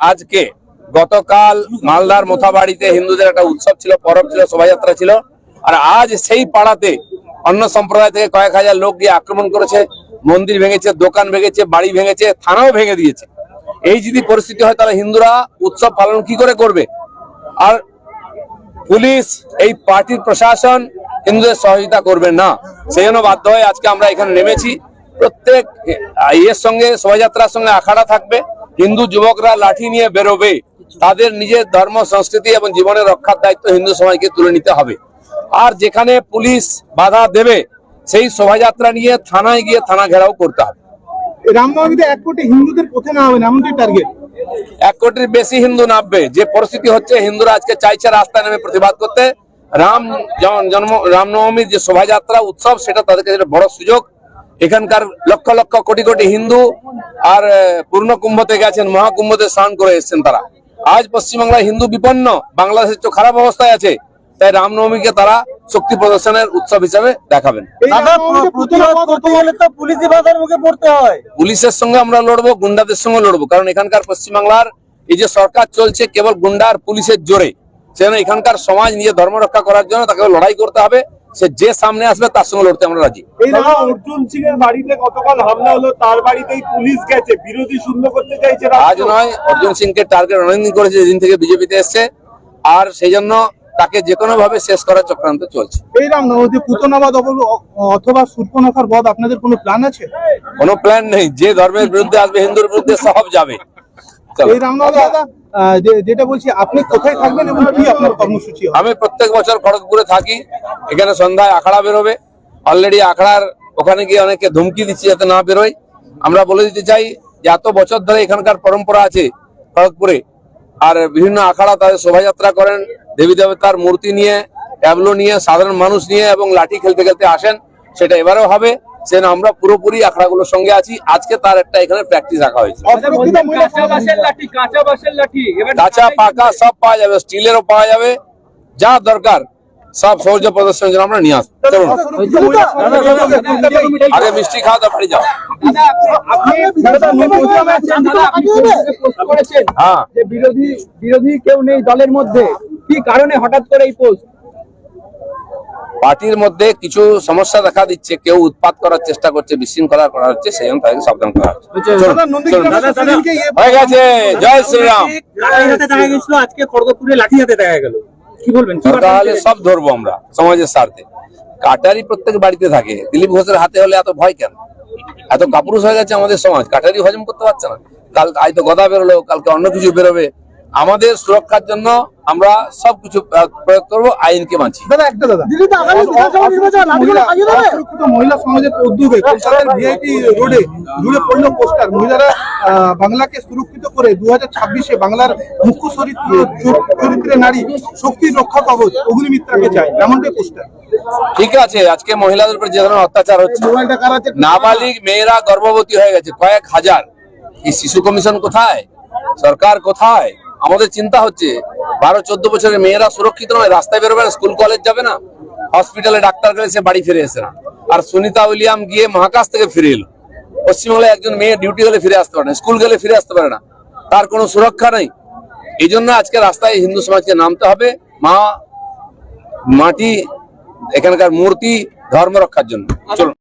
আজকে গতকাল মালদার মোথাবাড়িতে হিন্দুদের একটা উৎসব ছিল, পরব ছিল, শোভাযাত্রা ছিল। আর আজ সেই পাড়াতে অন্য সম্প্রদায় থেকে কয়েক হাজার লোক গিয়ে আক্রমণ করেছে। মন্দির ভেঙেছে, দোকান ভেঙেছে, বাড়ি ভেঙেছে, থানাও ভেঙে দিয়েছে। এই যদি পরিস্থিতি হয়, তাহলে হিন্দুরা উৎসব পালন কি করে করবে? আর পুলিশ, এই পার্টির প্রশাসন হিন্দুদের সহযোগিতা করবে না। সেই জন্য বাধ্য হয়ে আজকে আমরা এখানে নেমেছি। প্রত্যেক ইয়ের সঙ্গে, শোভাযাত্রার সঙ্গে আখাড়া থাকবে। হিন্দু যুবকরা লাঠি নিয়ে বেরোবে তাদের নিজের ধর্ম সংস্কৃতি এবং জীবনের রক্ষার দায়িত্ব হিন্দু সমাজকে তুলে নিতে হবে। আর যেখানে পুলিশ বাধা দেবে সেই শোভাযাত্রা নিয়ে থানায় গিয়ে থানা ঘেরাও করতে হবে। রামনবমীতে এক কোটি হিন্দুদের পথে না হবে না এমনটাই টার্গেট এক কোটির বেশি হিন্দু নামবে। যে পরিস্থিতি হচ্ছে হিন্দুরা আজকে চাইছে রাস্তায় নেমে প্রতিবাদ করতে। রাম জন- জন্ম রামনবমীর যে শোভাযাত্রা উৎসব সেটা তাদের কাছে বড় সুযোগ এখানকার লক্ষ লক্ষ কোটি কোটি হিন্দু আর পূর্ণ কুম্ভতে গেছেন মহাকুম্ভতে স্নান করে এসেছেন তারা। আজ পশ্চিমবাংলায় হিন্দু বিপন্ন বাংলাদেশের তো খারাপ অবস্থায় আছে তাই রামনবমীকে তারা শক্তি প্রদর্শনের উৎসব হিসাবে দেখাবেন। এই রামনবমীতে প্রতিবাদ করতে গেলে তো পুলিশি বাধার মুখে পড়তে হয়। পুলিশের সঙ্গে আমরা লড়বো গুন্ডাদের সঙ্গে লড়বো কারণ এখানকার পশ্চিমবাংলার এই যে সরকার চলছে কেবল গুন্ডা আর পুলিশের জোরে। সেজন্য এখানকার সমাজ নিজের ধর্ম রক্ষা করার জন্য তাকে লড়াই করতে হবে। সে যে সামনে আসবে তার সঙ্গে লড়তে আমরা রাজি অর্জুন সিং এর বাড়িতে গতকাল হামলা হলো তার বাড়িতেই পুলিশ গেছে বিরোধী শূন্য করতে চাইছে আজ। নয় অর্জুন সিংকে টার্গেট অনেকদিন করেছে যেদিন থেকে বিজেপিতে এসছে আর সেই জন্য তাকে যে কোনো ভাবে শেষ করার চক্রান্ত চলছে এই রামনবমীতে পুতনাবাদ অথবা সূর্পনখার বধ আপনাদের কোনো প্ল্যান আছে কোনো প্ল্যান নেই যে ধর্মের বিরুদ্ধে আসবে হিন্দুর বিরুদ্ধে সব যাবে। এই রামনবমী দাদা যেটা বলছি আপনি কোথায় থাকবেন এবং কি আপনার কর্মসূচি আমি প্রত্যেক বছর খড়গপুরে থাকি। এখানে সন্ধ্যায় আখড়া বেরোবে। অলরেডি আখড়ার ওখানে গিয়ে অনেকে ধুমকি দিচ্ছি যাতে না বেরোয়। আমরা বলে দিতে চাই যে এত বছর ধরে এখানকার পরম্পরা আছে খড়গপুরে। আর বিভিন্ন আখড়া তাদের শোভাযাত্রা করেন। দেবী দেবতার মূর্তি নিয়ে ট্যাবলো নিয়ে সাধারণ মানুষ নিয়ে এবং লাঠি খেলতে খেলতে আসেন। সেটা এবারেও হবে। সেজন্য আমরা পুরোপুরি আখড়াগুলোর সঙ্গে আছি। আজকে তার একটা এখানে প্র্যাকটিস রাখা হয়েছে। কাঁচা পাকা সব পাওয়া যাবে। স্টিলেরও পাওয়া যাবে। যা দরকার সব সৌর্য প্রদর্শনের জন্য আমরা নিয়ে আসব। চলুন। আগে মিষ্টি খাওয়া দাওয়া বাড়ি যাও হ্যাঁ। বিরোধী বিরোধী কেউ নেই দলের মধ্যে। কি কারণে হঠাৎ করে এই পোস্ট পার্টির মধ্যে কিছু সমস্যা দেখা দিচ্ছে কেউ উৎপাত করার চেষ্টা করছে বিশৃঙ্খলা করা হচ্ছে সেই জন্য তাদেরকে সাবধান করা হচ্ছে। হয়ে গেছে জয় শ্রীরাম। হাতে দেখা গেছিল আজকে খড়গপুরে লাঠি হাতে দেখা গেল। কি বলবেন তাহলে সব ধরবো আমরা সমাজের স্বার্থে। কাটারি প্রত্যেক বাড়িতে থাকে দিলীপ ঘোষের হাতে হলে এত ভয় কেন? এত কাপুরুষ হয়ে গেছে আমাদের সমাজ কাটারি হজম করতে পারছে না। কাল আজ তো গদা বেরোলো কালকে অন্য কিছু বেরোবে। আমাদের সুরক্ষার জন্য আমরা সবকিছু প্রয়োগ করব আইনকে বাঁচি দাদা একটা দাদা। মহিলা- সমাজের উদ্যোগে কলকাতার ভিআইপি রোডে জুড়ে পড়ল পোস্টার। মহিলারা বাংলাকে সুরক্ষিত করে দু ছাব্বিশে বাংলার মুখ্য চরিত্র চরিত্রে নারী শক্তির রক্ষা কবচ অগ্নিমিত্রাকে চায় এমনটাই পোস্টার। ঠিক আছে আজকে মহিলাদের উপর যে ধরনের অত্যাচার হচ্ছে নাবালিক মেয়েরা গর্ভবতী হয়ে গেছে কয়েক হাজার। এই শিশু কমিশন কোথায়? সরকার কোথায়? আমাদের চিন্তা হচ্ছে বারো, চোদ্দ বছরের মেয়েরা সুরক্ষিত নয়, রাস্তায় বেরোবে না, স্কুল, কলেজ যাবে না হসপিটালে ডাক্তার গেলে সে বাড়ি ফিরে এসে না। আর সুনিতা উইলিয়াম গিয়ে মহাকাশ থেকে ফিরে এলো। পশ্চিমবাংলায় একজন মেয়ে ডিউটি গেলে ফিরে আসতে পারে না, স্কুল গেলে ফিরে আসতে পারে না। তার কোনো সুরক্ষা নেই। এই জন্য আজকে রাস্তায় হিন্দু সমাজকে নামতে হবে, মা, মাটি, এখানকার মূর্তি, ধর্ম রক্ষার জন্য। চলুন।